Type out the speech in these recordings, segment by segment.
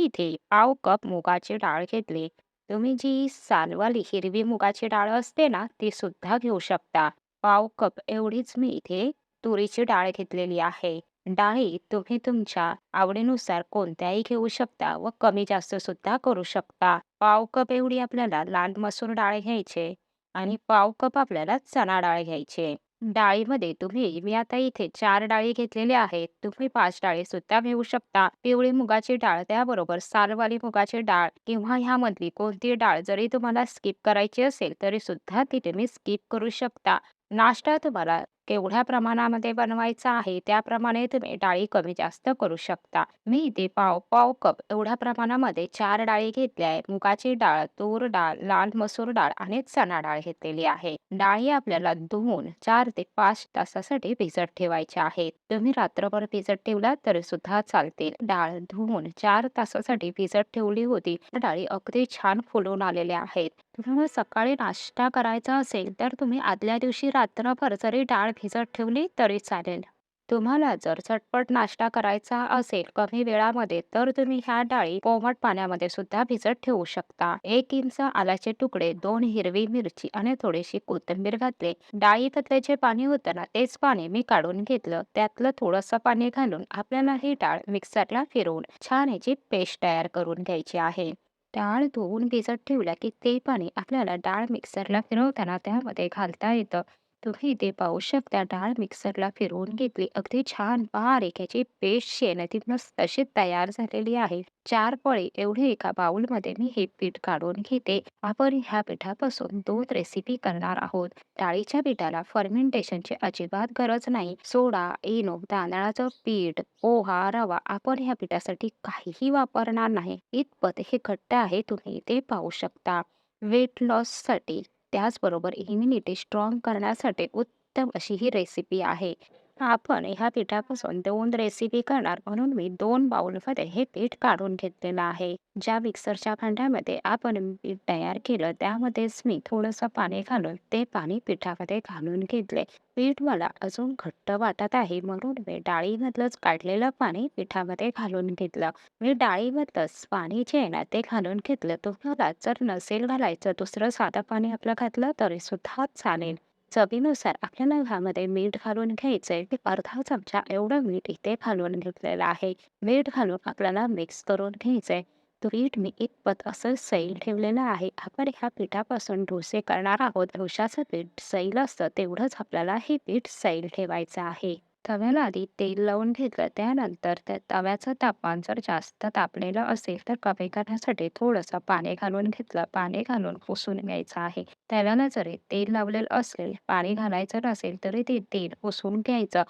इथे पाव कप मुगाची डाळ घेतली. तुम्ही जी सालवाली हिरवी मुगाची डाळ असते ना, ती सुद्धा घेऊ शकता. पाव कप एवढीच मी इथे तुरीची डाळ घेतलेली आहे. डाळी तुम्ही तुमच्या आवडीनुसार कोणत्याही घेऊ शकता व कमी जास्त सुद्धा करू शकता. पाव कप एवढी आपल्याला लाल मसूर डाळ घ्यायचे आणि पाव कप आपल्याला चणा डाळ घ्यायचे डाळीमध्ये तुम्ही मी आता इथे चार डाळी घेतलेल्या आहेत. तुम्ही पाच डाळी सुद्धा घेऊ शकता. पिवळी मुगाची डाळ, त्याबरोबर सालवाली मुगाची डाळ किंवा ह्यामधली कोणती डाळ जरी तुम्हाला स्किप करायची असेल, तरी सुद्धा ती तुम्ही स्किप करू शकता. नाश्ता तुम्हाला केवढ्या प्रमाणामध्ये बनवायचा आहे, त्याप्रमाणे तुम्ही डाळी कमी जास्त करू शकता. मी इथे पाव पाव कप एवढ्या प्रमाणामध्ये चार डाळी घेतल्या आहे. मुगाची डाळ, तूर डाळ, लाल मसूर डाळ आणि चणा डाळ घेतलेली आहे. डाळी आपल्याला धुवून चार ते पाच तासासाठी भिजत ठेवायच्या आहेत. तुम्ही रात्रभर भिजत ठेवला तरी सुद्धा चालतील. डाळ धुवून चार तासासाठी भिजत ठेवली होती. डाळी अगदी छान फुलून आलेल्या आहेत. तुम्हाला सकाळी नाश्ता करायचा असेल, तर तुम्ही आदल्या दिवशी रात्रभर जरी डाळ भिजत ठेवली तरी चालेल. तुम्हाला जर झटपट नाश्ता करायचा असेल कमी वेळामध्ये, तर तुम्ही ह्या डाळी कोमट पाण्यामध्ये सुद्धा भिजत ठेवू शकता. एक इंच आल्याचे तुकडे, दोन हिरवी मिरची आणि थोडीशी कोथिंबीर घातली. डाळीतले जे पाणी होतं ना, तेच पाणी मी काढून घेतलं. त्यातलं थोडंसं पाणी घालून आपल्याला ही डाळ मिक्सरला फिरवून छान याची पेस्ट तयार करून घ्यायची आहे. डाळ धुवून भिजत ठेवल्या की ते पाणी आपल्याला डाळ मिक्सरला फिरवताना त्यामध्ये घालता येतं. तुम्ही इथे पाहू शकता डाळ मिक्सरला फिरवून घेतली. अगदी छान बारीक याची पेस्ट जी मस्त अशी तयार झालेली आहे. चार पळे एवढे एका बाउलमध्ये मी हे पीठ काढून घेते. आपण ह्या पिठापासून दोन रेसिपी करणार आहोत. डाळीच्या पिठाला फर्मेंटेशनची अजिबात गरज नाही. सोडा, इनो, तांदळाचं पीठ, पोहा, रवा आपण ह्या पिठासाठी काहीही वापरणार नाही. इतपत हे घट्ट आहे तुम्ही इथे पाहू शकता. वेट लॉससाठी त्याचबरोबर इम्युनिटी स्ट्रॉंग करण्यासाठी उत्तम अशी ही रेसिपी आहे. आपण ह्या पिठापासून दोन रेसिपी करणार म्हणून मी दोन बाउलमध्ये हे पीठ काढून घेतलेलं आहे. ज्या मिक्सरच्या भांड्यामध्ये आपण पीठ तयार केलं, त्यामध्येच मी थोडंसं पाणी घालून ते पाणी पिठामध्ये घालून घेतले. पीठ मला अजून घट्ट वाटत आहे म्हणून मी डाळीमधलंच काढलेलं पाणी पिठामध्ये घालून घेतलं. मी डाळीमधलंच पाणी जे आहे ना, ते घालून घेतलं. तुम्हाला जर नसेल घालायचं, दुसरं साधं पाणी आपलं घातलं तरी सुद्धा चालेल. चवीनुसार आपल्याला ह्यामध्ये मीठ घालून घ्यायचंय. ते अर्धा चमचा एवढं मीठ इथे घालून घेतलेलं आहे. मीठ घालून आपल्याला मिक्स करून घ्यायचंय. पीठ मी इतपत असं सैल ठेवलेलं आहे. आपण ह्या पिठापासून डोसे करणार आहोत. डोशाचं पीठ सैल असतं, तेवढंच आपल्याला हे पीठ सैल ठेवायचं आहे. तव्याला आधी तेल लावून घेतलं. त्यानंतर त्या तव्याचं तापमान जर जास्त तापलेलं असेल, तर कमी करण्यासाठी थोडंसं पाणी घालून घेतलं. पाणी घालून पुसून घ्यायचं आहे. तव्याला जरी तेल लावलेलं असेल, पाणी घालायचं नसेल, तरी ते तेल पुसून घ्यायचं.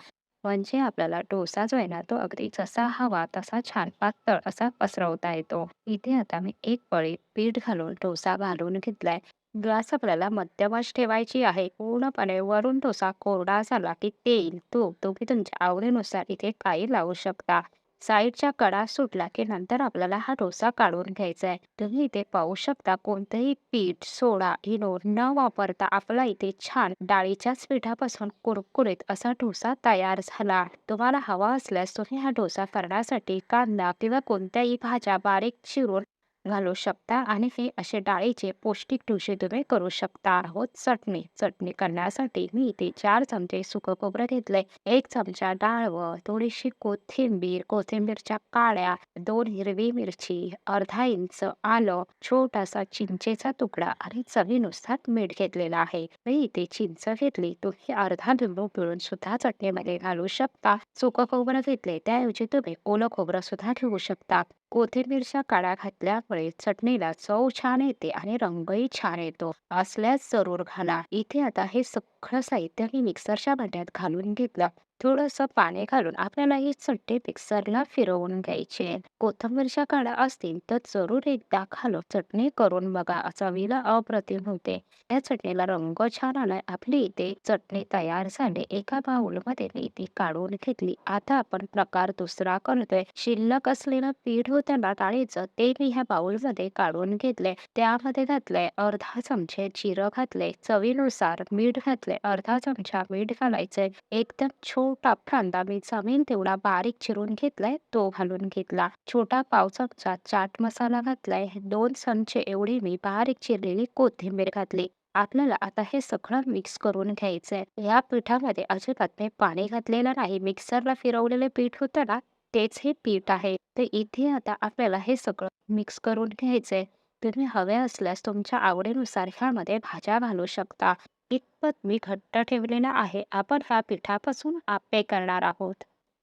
म्हणजे आपल्याला डोसा जो आहे ना, तो अगदी जसा हवा तसा छान पातळ असा पसरवता येतो. इथे आता मी एक पळी पीठ घालून डोसा घालून घेतलाय. ग्लास आपल्याला मध्यमच ठेवायची आहे. पूर्णपणे वरून डोसा कोरडा झाला की तेल, तूप तुम्ही तुमच्या आवडीनुसार इथे काही लावू शकता. साईडच्या कडा सुटला की नंतर आपल्याला हा डोसा काढून घ्यायचा आहे. तुम्ही इथे पाहू शकता कोणतंही पीठ, सोडा, इनो न वापरता आपला इथे छान डाळीच्याच पिठापासून कुरकुरीत असा डोसा तयार झाला. तुम्हाला हवा असल्यास तुम्ही हा डोसा करण्यासाठी कांदा किंवा कोणत्याही भाज्या बारीक चिरून घालू शकता आणि हे असे डाळीचे पौष्टिक डोसे तुम्ही करू शकता. आहोत चटणी. चटणी करण्यासाठी मी इथे चार चमचे सुकं खोबरं घेतलंय. एक चमचा डाळ व थोडीशी कोथिंबीर, कोथिंबीरच्या काळ्या दोन हिरवी मिरची, अर्धा इंच आलं, छोटासा चिंचेचा तुकडा आणि चवीनुसार मीठ घेतलेला आहे. मी इथे चिंच घेतली. तुम्ही अर्धा लिंबू पिळून सुद्धा चटणीमध्ये घालू शकता. सुकं खोबरं घेतले, त्याऐवजी तुम्ही ओलं खोबरं सुद्धा घेऊ शकता. कोथिंबीरच्या काळ्या घातल्यामुळे चटणीला चव छान येते आणि रंगही छान येतो. असल्यास जरूर घाला. इथे आता हे सगळं साहित्य मी मिक्सरच्या भांड्यात घालून घेतलं. थोडंसं पाणी घालून आपल्याला ही चट्टे मिक्सरला फिरवून घ्यायचे कोथंबीरच्या कोथिंबीरच्या काड्या असतील तर जरूर एकदा घालून चटणी करून बघा. चवीला अप्रतिम होते. या चटणीला रंग छान आलाय. आपली इथे चटणी तयार झाली. एका बाउलमध्ये मी ती काढून घेतली. आता आपण प्रकार दुसरा करतोय. शिल्लक असलेलं पीठ होतं ना डाळीचं, ते मी ह्या बाउलमध्ये काढून घेतले त्यामध्ये घातलंय अर्धा चमचे जिरं घातले चवीनुसार मीठ घातले घेतले अर्धा चमचा मीठ घालायचंय. एकदम छोटा कांदा मी जमेल तेवढा बारीक चिरून घेतलाय तो घालून घेतला. छोटा पाव चमचा चाट मसाला घातलाय. दोन चमचे एवढी मी बारीक चिरलेली कोथिंबीर घातली. आपल्याला आता हे सगळं मिक्स करून घ्यायचंय. या पिठामध्ये अजिबात मी पाणी घातलेलं नाही. मिक्सरला फिरवलेले पीठ होतं ना तेच हे पीठ आहे. तर इथे आता आपल्याला हे सगळं मिक्स करून घ्यायचंय. तुम्ही हवे असल्यास तुमच्या आवडीनुसार ह्यामध्ये भाज्या घालू शकता. इतपत मी घट्ट ठेवलेलं आहे. आपण ह्या पिठापासून आप्पे करणार आहोत.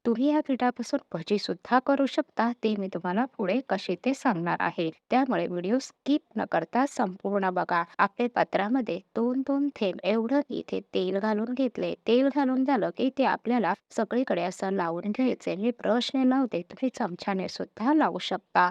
तुम्ही या पिठापासून भजी सुद्धा करू शकता. ते मी तुम्हाला पुढे कसे ते सांगणार आहे. त्यामुळे व्हिडिओ स्किप न करता संपूर्ण बघा. आपल्या पात्रामध्ये दोन दोन थेंब एवढं इथे तेल घालून घेतले. तेल घालून झालं की ते आपल्याला सगळीकडे असं लावून घ्यायचे. मी ब्रशने लावते तुम्ही चमच्याने सुद्धा लावू शकता.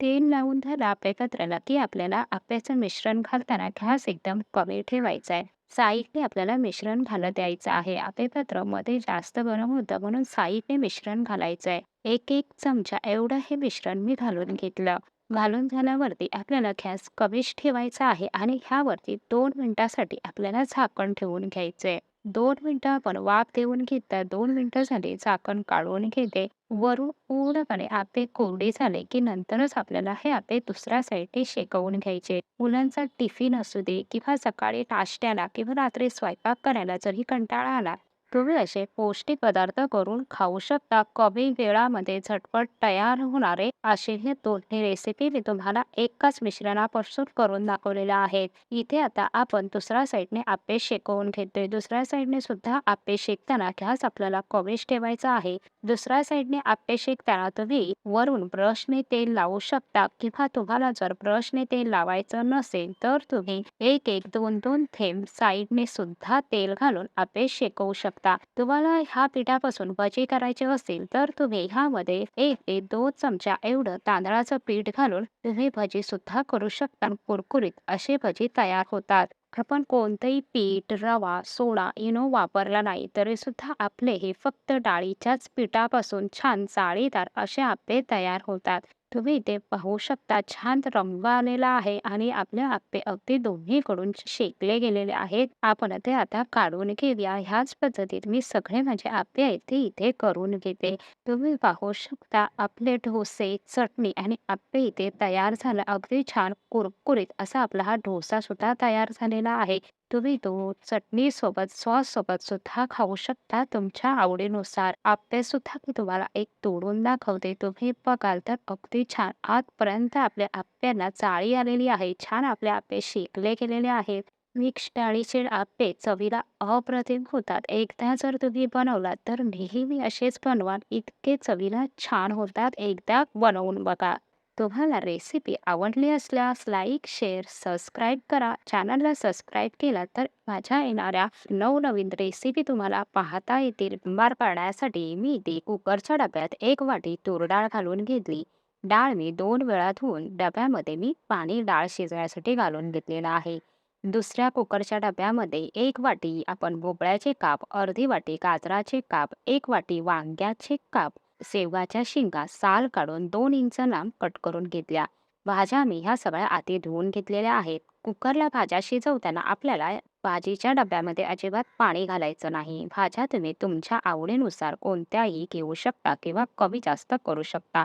तेल लावून झालं आपल्या पात्राला की आपल्याला आप्याचं मिश्रण घालताना घास एकदम कमी ठेवायचा आहे. साईडने आपल्याला मिश्रण घालत द्यायचं आहे. आपले पत्रमध्ये जास्त गरम होतं म्हणून साईडने मिश्रण घालायचं आहे एक एक चमचा एवढं हे मिश्रण मी घालून घेतलं. घालून झाल्यावरती आपल्याला गॅस कमीच ठेवायचा आहे आणि ह्यावरती दोन मिनटासाठी आपल्याला झाकण ठेवून घ्यायचं आहे दोन मिनिटं आपण वाफ देऊन घेतात. दोन मिनिटं झाली झाकण काढून घेते. वरून पूर्णपणे आपे कोरडे झाले, की नंतरच आपल्याला हे आपे दुसऱ्या साईडने शेकवून घ्यायचे. मुलांचा टिफिन असू दे किंवा सकाळी नाश्त्याला किंवा रात्री स्वयंपाक करायला जरी कंटाळा आला तुम्ही असे पौष्टिक पदार्थ करून खाऊ शकता. कमी वेळामध्ये झटपट तयार होणारे असे हे दोन्ही रेसिपी मी तुम्हाला एकाच मिश्रणापासून करून दाखवलेल्या आहेत. इथे आता आपण दुसऱ्या साईडने आपे शेकवून घेतोय. दुसऱ्या साईडने सुद्धा आप्पे शेकताना घ्यास आपल्याला कमीच ठेवायचा आहे. दुसऱ्या साईडने आप्पे शेकताना तुम्ही वरून ब्रशने तेल लावू शकता किंवा तुम्हाला जर ब्रशने तेल लावायचं नसेल तर तुम्ही एक एक दोन दोन थेंब साईडने सुद्धा तेल घालून आपे शेकवू शकता. तुम्हाला ह्या पिठापासून भजी करायचे असेल तर तुम्ही ह्यामध्ये एक ते दोन चमचा एवढं तांदळाचं पीठ घालून तुम्ही भजी सुद्धा करू शकता. कुरकुरीत असे भजी तयार होतात. आपण कोणतंही पीठ रवा सोडा इनो वापरला नाही तरी सुद्धा आपले हे फक्त डाळीच्याच पिठापासून छान जाळीदार असे आपले तयार होतात. तुम्ही इथे पाहू शकता. छान रंगवालेला आहे आणि आपले आप्पे अगदी दोन्हीकडून शेकले गेलेले आहेत. आपण ते आता काढून घेऊया. ह्याच पद्धतीत मी सगळे माझे आप्पे आहेत ते इथे करून घेते. तुम्ही पाहू शकता आपले डोसे चटणी आणि आप्पे इथे तयार झालं. अगदी छान कुरकुरीत असा आपला हा ढोसा सुद्धा तयार झालेला आहे. तुम्ही तो चटणी सोबत सॉस सोबत सुद्धा खाऊ शकता तुमच्या आवडीनुसार. आप्पे सुद्धा मी तुम्हाला एक तोडून दाखवते. तुम्ही बघाल तर अगदी छान. आजपर्यंत आपल्या आप्प्यांना चाळी आलेली आहे. छान आपले आप्पे शेकले गेलेले आहेत. मिक्स डाळीचे आप्पे चवीला अप्रतिम होतात. एकदा जर तुम्ही बनवलात तर नेहमी असेच बनवा इतके चवीला छान होतात. एकदा बनवून बघा. तुम्हाला रेसिपी आवडली असल्यास लाईक शेअर सबस्क्राईब करा. चॅनलला सबस्क्राईब केला तर माझ्या येणाऱ्या नवनवीन रेसिपी तुम्हाला पाहता येतील. बार पाडण्यासाठी मी ती कुकरच्या डब्यात एक वाटी तूर डाळ घालून घेतली. डाळ मी दोन वेळा धुवून डब्यामध्ये मी पाणी डाळ शिजण्यासाठी घालून घेतलेला आहे. दुसऱ्या कुकरच्या डब्यामध्ये एक वाटी आपण भोपळ्याचे काप अर्धी वाटी गाजराचे काप एक वाटी वांग्याचे काप शेवगाच्या शेंगा साल काढून दोन इंच लांब कट करून घेतल्या. भाज्या मी ह्या सगळ्या आधी धुवून घेतलेल्या आहेत. कुकरला भाज्या शिजवताना आपल्याला भाजीच्या डब्यामध्ये अजिबात पाणी घालायचं नाही. भाज्या तुम्ही तुमच्या आवडीनुसार कोणत्याही घेऊ शकता किंवा कमी जास्त करू शकता.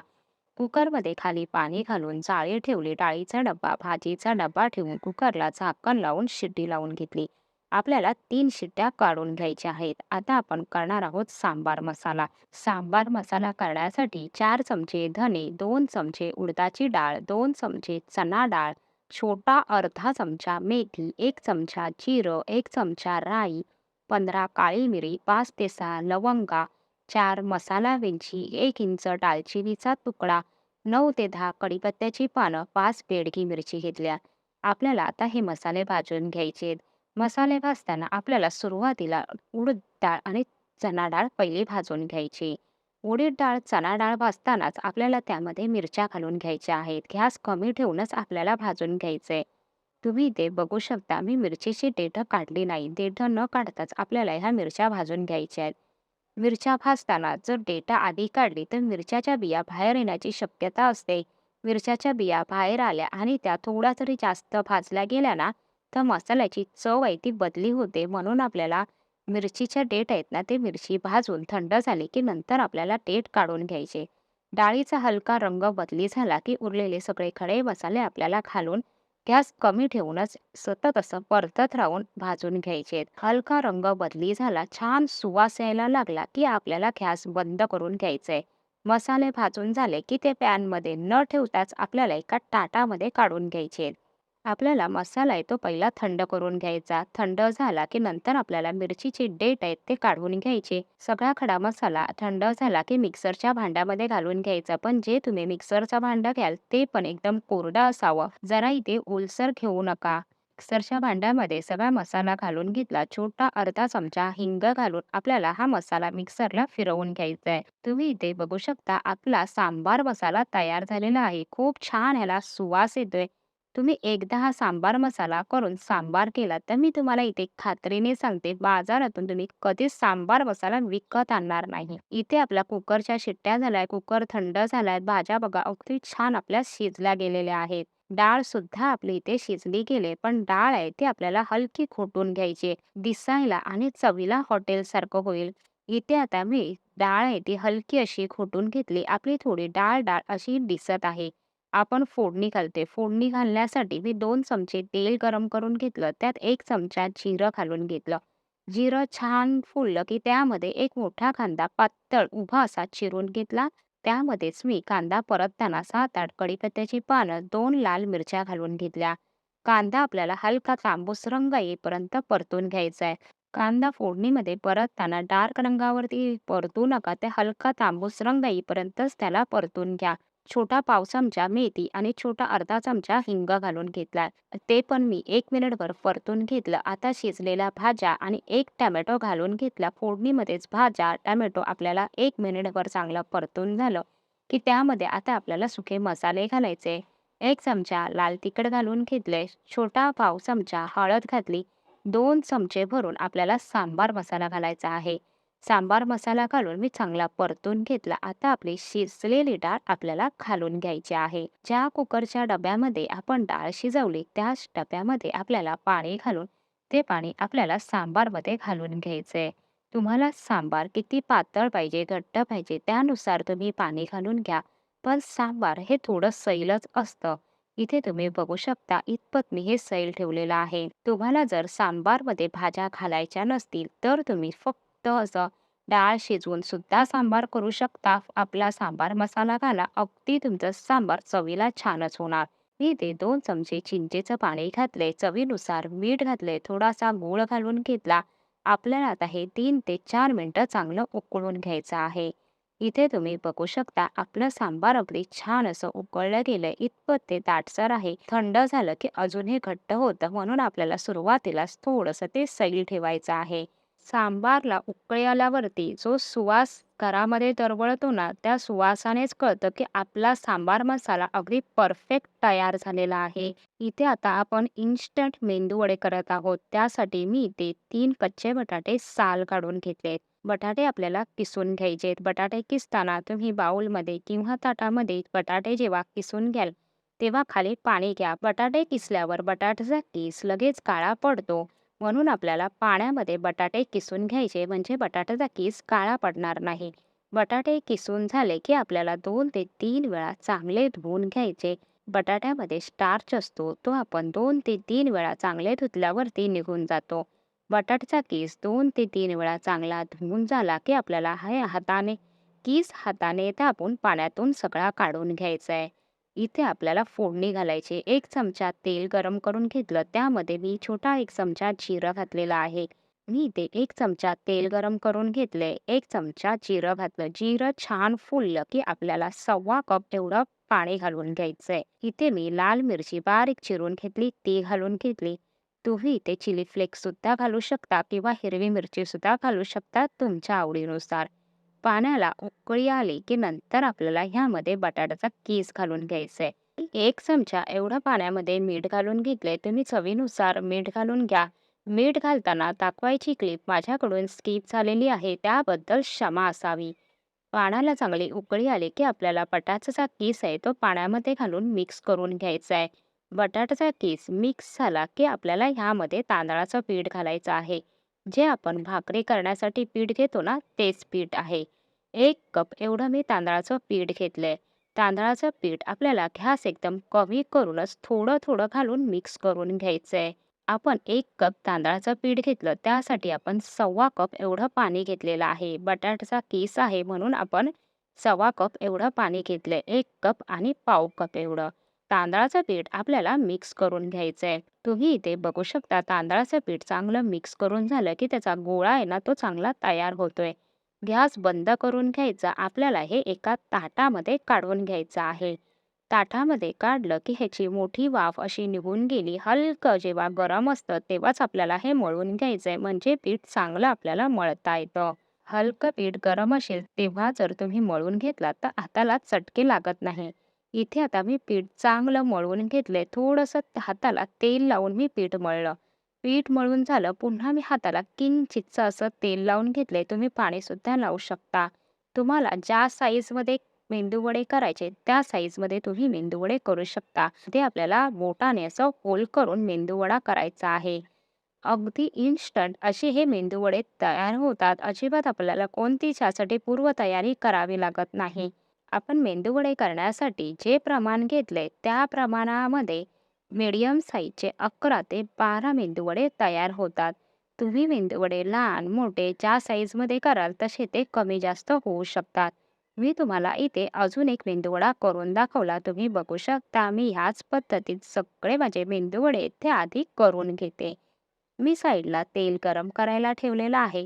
कुकरमध्ये खाली पाणी घालून जाळी ठेवली. डाळीचा डब्बा भाजीचा डब्बा ठेवून कुकरला झाकण लावून शिट्टी लावून घेतली. आपल्याला तीन शिट्ट्या काढून घ्यायच्या आहेत. आता आपण करणार आहोत सांबार मसाला. सांबार मसाला करण्यासाठी चार चमचे धने दोन चमचे उडदाची डाळ दोन चमचे चना डाळ छोटा अर्धा चमचा मेथी एक चमचा जिरं एक चमचा राई पंधरा काळी मिरी पाच ते सहा लवंगा चार मसाला वेलची एक इंच दालचिनीचा तुकडा नऊ ते दहा कढीपत्त्याची पानं पाच बेडगी मिरची घेतल्या. आपल्याला आता हे मसाले भाजून घ्यायचे मसाले भाजताना आपल्याला सुरुवातीला उडद डाळ आणि चना डाळ पहिली भाजून घ्यायची. उडीद डाळ चणा डाळ भाजतानाच आपल्याला त्यामध्ये मिरच्या घालून घ्यायच्या आहेत. गॅस कमी ठेवूनच आपल्याला भाजून घ्यायचे. तुम्ही ते बघू शकता मी मिरचीची देठं काढली नाही. देठं न काढताच आपल्याला ह्या मिरच्या भाजून घ्यायच्या आहेत. मिरच्या भाजताना जर डेटा आधी काढली तर मिरच्याच्या बिया बाहेर येण्याची शक्यता असते. मिरच्याच्या बिया बाहेर आल्या आणि त्या थोडा तरी जास्त भाजल्या गेल्या ना तर मसाल्याची चव आहे ती बदली होते. म्हणून आपल्याला मिरचीच्या डेट आहेत ना ते मिरची भाजून थंड झाली की नंतर आपल्याला डेट काढून घ्यायचे. डाळीचा हलका रंग बदली झाला की उरलेले सगळे खडे मसाले आपल्याला घालून गॅस कमी ठेवूनच सतत असं परतत राहून भाजून घ्यायचे हलका रंग बदली झाला छान सुवास यायला लागला की आपल्याला गॅस बंद करून घ्यायचंय. मसाले भाजून झाले की ते पॅनमध्ये न ठेवताच आपल्याला एका ताटामध्ये काढून घ्यायचे आपल्याला मसाला आहे तो पहिला थंड करून घ्यायचा. थंड झाला की नंतर आपल्याला मिरचीची डेट आहेत ते काढून घ्यायचे. सगळा खडा मसाला थंड झाला की मिक्सरच्या भांड्यामध्ये घालून घ्यायचा. पण जे तुम्ही मिक्सरचा भांडा घ्याल ते पण एकदम कोरडं असावं. जरा इथे ओलसर घेऊ नका. मिक्सरच्या भांड्यामध्ये सगळा मसाला घालून घेतला. छोटा अर्धा चमचा हिंग घालून आपल्याला हा मसाला मिक्सरला फिरवून घ्यायचा आहे. तुम्ही इथे बघू शकता आपला सांबार मसाला तयार झालेला आहे. खूप छान ह्याला सुवास येतोय. तुम्ही एकदा हा सांबार मसाला करून सांबार केला तर मी तुम्हाला इथे खात्रीने सांगते बाजारातून तुम्ही कधीच सांबार मसाला विकत आणणार नाही. इथे आपल्या कुकरच्या शिट्ट्या झाल्या कुकर थंड झालाय भाज्या बघा अगदी छान आपल्या शिजल्या गेलेल्या आहेत. डाळ सुद्धा आपली इथे शिजली गेले पण डाळ आहे ती आपल्याला हलकी खोटून घ्यायची दिसायला आणि चवीला हॉटेल सारखं होईल. इथे आता मी डाळ आहे ती हलकी अशी खोटून घेतली आपली थोडी डाळ डाळ अशी दिसत आहे. आपण फोडणी घालते. फोडणी घालण्यासाठी मी दोन चमचे तेल गरम करून घेतलं. त्यात एक चमचा जिरं घालून घेतलं. जिरं छान फुललं की त्यामध्ये एक मोठा कांदा पातळ उभा असा चिरून घेतला. त्यामध्येच मी कांदा परतताना सात आठ कढीपत्त्याची पानं दोन लाल मिरच्या घालून घेतल्या. कांदा आपल्याला हलका तांबूस रंग येईपर्यंत परतून घ्यायचा आहे कांदा फोडणीमध्ये परतताना डार्क रंगावरती परतू नका. ते हलका तांबूस रंग येईपर्यंतच त्याला परतून घ्या. छोटा पाव चमचा मेथी आणि छोटा अर्धा चमचा हिंग घालून घेतला. ते पण मी एक मिनिटभर परतून घेतलं. आता शिजलेल्या भाज्या आणि एक टॅमॅटो घालून घेतला. फोडणीमध्येच भाज्या टॅमॅटो आपल्याला एक मिनिटभर चांगलं परतून झालं की त्यामध्ये आता आपल्याला सुके मसाले घालायचे. एक चमचा लाल तिखट घालून घेतले. छोटा पाव चमचा हळद घातली. दोन चमचे भरून आपल्याला सांबार मसाला घालायचा आहे. सांबार मसाला घालून मी चांगला परतून घेतला. आता आपली शिजलेली डाळ आपल्याला घालून घ्यायची आहे. ज्या कुकरच्या डब्यामध्ये आपण डाळ शिजवली त्याच डब्यामध्ये आपल्याला पाणी घालून ते पाणी आपल्याला सांबारमध्ये घालून घ्यायचंय. तुम्हाला सांबार किती पातळ पाहिजे घट्ट पाहिजे त्यानुसार तुम्ही पाणी घालून घ्या. पण सांबार हे थोडं सैलच असतं. इथे तुम्ही बघू शकता इतपत मी हे सैल ठेवलेलं आहे. तुम्हाला जर सांबारमध्ये भाज्या घालायच्या नसतील तर तुम्ही फक्त असं डाळ शिजवून सुद्धा सांबार करू शकता. आपला सांबार मसाला घाला अगदी तुमचं सांबार चवीला छानच होणार. मी ते दोन चमचे चिंचेचं पाणी घातले चवीनुसार मीठ घातले थोडासा गूळ घालून घेतला. आपल्याला आता हे तीन ते चार मिनिटं चांगलं उकळून घ्यायचं आहे. इथे तुम्ही बघू शकता आपलं सांबार अगदी छान असं उकळलं गेलं. इतपत ते दाटसर आहे. थंड झालं की अजून हे घट्ट होतं म्हणून आपल्याला सुरुवातीलाच थोडंसं ते सैल ठेवायचं आहे. सांबारला उकळी आल्यावरती जो सुवास घरामध्ये दरवळतो ना त्या सुवासानेच कळतं की आपला सांबार मसाला अगदी परफेक्ट तयार झालेला आहे. इथे आता आपण इन्स्टंट मेंदू वडे करत आहोत. त्यासाठी मी इथे तीन कच्चे बटाटे साल काढून घेतलेत. बटाटे आपल्याला किसून घ्यायचेत. बटाटे किसताना तुम्ही बाउलमध्ये किंवा ताटामध्ये बटाटे जेव्हा किसून घ्याल तेव्हा खाली पाणी घ्या. बटाटे किसल्यावर बटाट्याचा किस लगेच काळा पडतो. म्हणून आपल्याला पाण्यामध्ये बटाटे किसून घ्यायचे म्हणजे बटाट्याचा किस काळा पडणार नाही. बटाटे किसून झाले की आपल्याला दोन ते तीन वेळा चांगले धुवून घ्यायचे. बटाट्यामध्ये स्टार्च असतो तो आपण दोन ते तीन वेळा चांगले धुतल्यावरती निघून जातो. बटाट्याचा केस दोन ते तीन वेळा चांगला धुवून झाला की आपल्याला हे हाताने किस हाताने आपण पाण्यातून सगळा काढून घ्यायचा आहे इथे आपल्याला फोडणी घालायची. एक चमचा तेल गरम करून घेतलं. त्यामध्ये मी छोटा एक चमचा जिरं घातलेला आहे. मी इथे एक चमचा तेल गरम करून घेतले. एक चमचा जिरं घातलं. जिरं छान फुललं की आपल्याला सव्वा कप एवढं पाणी घालून घ्यायचंय. इथे मी लाल मिरची बारीक चिरून घेतली. ती घालून घेतली. तुम्ही इथे चिली फ्लेक्स सुद्धा घालू शकता किंवा हिरवी मिरची सुद्धा घालू शकता तुमच्या आवडीनुसार. पाण्याला उकळी आली की नंतर आपल्याला ह्यामध्ये बटाट्याचा कीस घालून घ्यायचा आहे एक चमचा एवढं पाण्यामध्ये मीठ घालून घेतले तुम्ही चवीनुसार मीठ घालून घ्या. मीठ घालताना दाखवायची क्लिप माझ्याकडून स्किप झालेली आहे त्याबद्दल क्षमा असावी. पाण्याला चांगली उकळी आली की आपल्याला बटाट्याचा कीस आहे तो पाण्यामध्ये घालून मिक्स करून घ्यायचा आहे बटाट्याचा केस मिक्स झाला की आपल्याला ह्यामध्ये तांदळाचं पीठ घालायचं आहे. जे आपण भाकरी करण्यासाठी पीठ घेतो ना तेच पीठ आहे. एक कप एवढं मी तांदळाचं पीठ घेतलंय. तांदळाचं पीठ आपल्याला घ्यास एकदम कमी करूनच थोडं थोडं घालून मिक्स करून घ्यायचं आहे आपण एक कप तांदळाचं पीठ घेतलं त्यासाठी आपण सव्वा कप एवढं पाणी घेतलेलं आहे. बटाट्याचा केस आहे म्हणून आपण सव्वा कप एवढं पाणी घेतलं एक कप आणि पाव कप एवढं. तांदळाचं पीठ आपल्याला मिक्स करून घ्यायचं आहे. तुम्ही इथे बघू शकता तांदळाचं पीठ चांगलं मिक्स करून झालं की त्याचा गोळा आहे ना तो चांगला तयार होतोय. गॅस बंद करून घ्यायचा आपल्याला हे एका ताटामध्ये काढून घ्यायचं आहे. ताटामध्ये काढलं की ह्याची मोठी वाफ अशी निघून गेली हलकं जेव्हा गरम असतं तेव्हाच आपल्याला हे मळून घ्यायचंय म्हणजे पीठ चांगलं आपल्याला मळता येतं. हलकं पीठ गरम असेल तेव्हा जर तुम्ही मळून घेतलात तर हाताला चटके लागत नाही. इथे आता मी पीठ चांगलं मळून घेतलंय. थोडंसं हाताला तेल लावून मी पीठ मळलं. पीठ मळून झालं पुन्हा मी हाताला किंचितचं असं तेल लावून घेतलंय. तुम्ही पाणी सुद्धा लावू शकता. तुम्हाला ज्या साईजमध्ये मेंदूवडे करायचे त्या साईजमध्ये तुम्ही मेंदूवडे करू शकता. ते आपल्याला बोटाने असं होल करून मेंदूवडा करायचा आहे. अगदी इन्स्टंट असे हे मेंदूवडे तयार होतात. अजिबात आपल्याला कोणतीच यासाठी पूर्वतयारी करावी लागत नाही. आपण मेंदूवडे करण्यासाठी जे प्रमाण घेतले त्या प्रमाणामध्ये मीडियम साईजचे अकरा ते बारा मेंदूवडे तयार होतात. तुम्ही मेंदूवडे लहान मोठे ज्या साईजमध्ये कराल तसे ते कमी जास्त होऊ शकतात. मी तुम्हाला इथे अजून एक मेंदूवडा करून दाखवला. तुम्ही बघू शकता मी ह्याच पद्धतीत सगळे माझे मेंदूवडे ते आधी करून घेते. मी साईडला तेल गरम करायला ठेवलेलं आहे.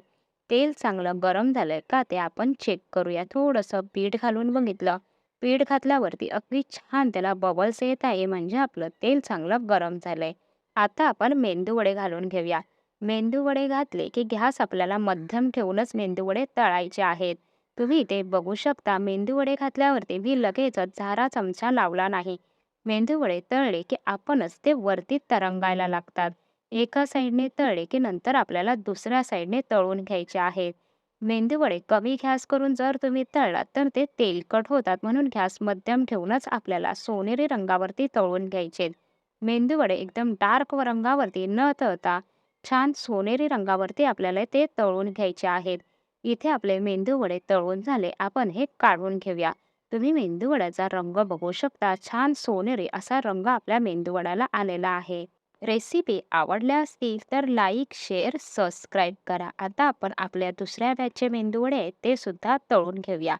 तेल चांगलं गरम झालंय का ते आपण चेक करूया. थोडंसं पीठ घालून बघितलं. पीठ घातल्यावरती अगदी छान त्याला बबल्स येत आहे म्हणजे आपलं तेल चांगलं गरम झालंय. आता आपण मेंदूवडे घालून घेऊया. मेंदूवडे घातले की गॅस आपल्याला मध्यम ठेवूनच मेंदूवडे तळायचे आहेत. तुम्ही इथे बघू शकता मेंदूवडे घातल्यावरती मी लगेचच झारा चमचा लावला नाही. मेंदूवडे तळले की आपणच ते वरती तरंगायला लागतात. एका साईडने तळले की नंतर आपल्याला दुसऱ्या साईडने तळून घ्यायचे आहेत मेंदूवडे कमी घॅस करून जर तुम्ही तळलात तर ते तेलकट होतात म्हणून घॅस मध्यम ठेवूनच आपल्याला सोनेरी रंगावरती तळून घ्यायचे. मेंदूवडे एकदम डार्क रंगावरती न तळता छान सोनेरी रंगावरती आपल्याला ते तळून घ्यायचे आहेत. इथे आपले मेंदूवडे तळून झाले. आपण हे काढून घेऊया. तुम्ही मेंदूवड्याचा रंग बघू शकता. छान सोनेरी असा रंग आपल्या मेंदूवड्याला आलेला आहे. रेसिपी आवडल्या असतील तर लाईक शेअर सबस्क्राईब करा. आता आपण आपल्या दुसऱ्या बॅचचे मेंदूवडे ते सुद्धा तळून घेऊया.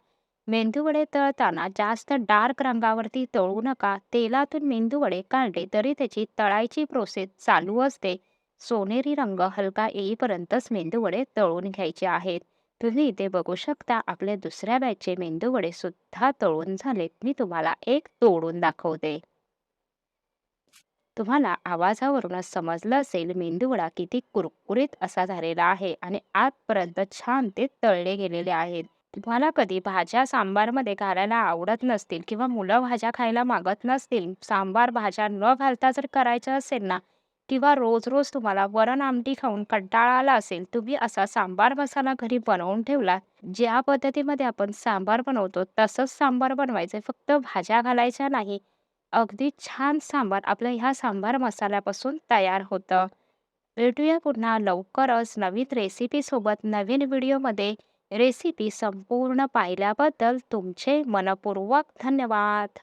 मेंदूवडे तळताना जास्त डार्क रंगावरती तळू नका. तेलातून मेंदूवडे काढले तरी त्याची तळायची प्रोसेस चालू असते. सोनेरी रंग हलका येईपर्यंतच मेंदूवडे तळून घ्यायचे आहेत. तुम्ही इथे बघू शकता आपल्या दुसऱ्या बॅचचे मेंदूवडे सुद्धा तळून झालेत. मी तुम्हाला एक तोडून दाखवते. तुम्हाला आवाजावरूनच समजलं असेल मेंदूवडा किती कुरकुरीत असा झालेला आहे आणि आतपर्यंत छान ते तळले गेलेले आहेत. तुम्हाला कधी भाज्या सांबारमध्ये घालायला आवडत नसतील किंवा मुलं भाज्या खायला मागत नसतील सांबार भाज्या न घालता जर करायचं असेल ना किंवा रोज रोज तुम्हाला वरण आमटी खाऊन कंटाळा आला असेल तुम्ही असा सांबार मसाला घरी बनवून ठेवला ज्या पद्धतीमध्ये आपण सांबार बनवतो तसंच सांबार बनवायचं फक्त भाज्या घालायच्या नाही अगदी छान सांबार आपलं ह्या सांबार मसाल्यापासून तयार होतं. भेटूया पुन्हा लवकरच नवीन रेसिपीसोबत नवीन व्हिडिओमध्ये. रेसिपी संपूर्ण पाहिल्याबद्दल तुमचे मनपूर्वक धन्यवाद.